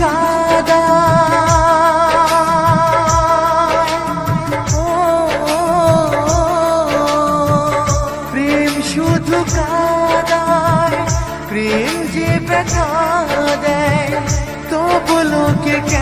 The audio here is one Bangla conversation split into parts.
কাদা প্রেম শুধু কাদায় প্রেম যে ব্যথা দেয় তবু লোকে কেন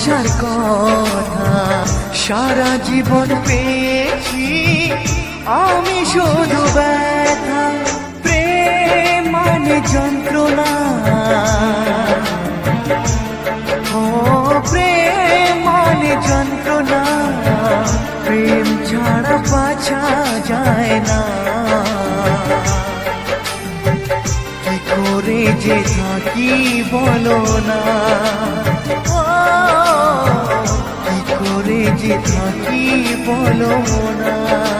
ভালোবাসার কথা, সারা জীবন পেয়েছি। আমি শুধু ব্যথা, প্রেম মানে যন্ত্রণা। ও, প্রেম মানে যন্ত্রণা। প্রেম ছাড়া বাঁচা যায় না। কি করে যে থাকি বলো না। থাকি বলো না।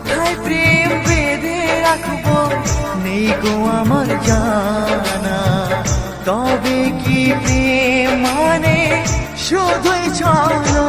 কোথায় প্রেম বেঁধে রাখব? নেই গো আমার জানা। তবে কি প্রেম মানে? শুধুই চলো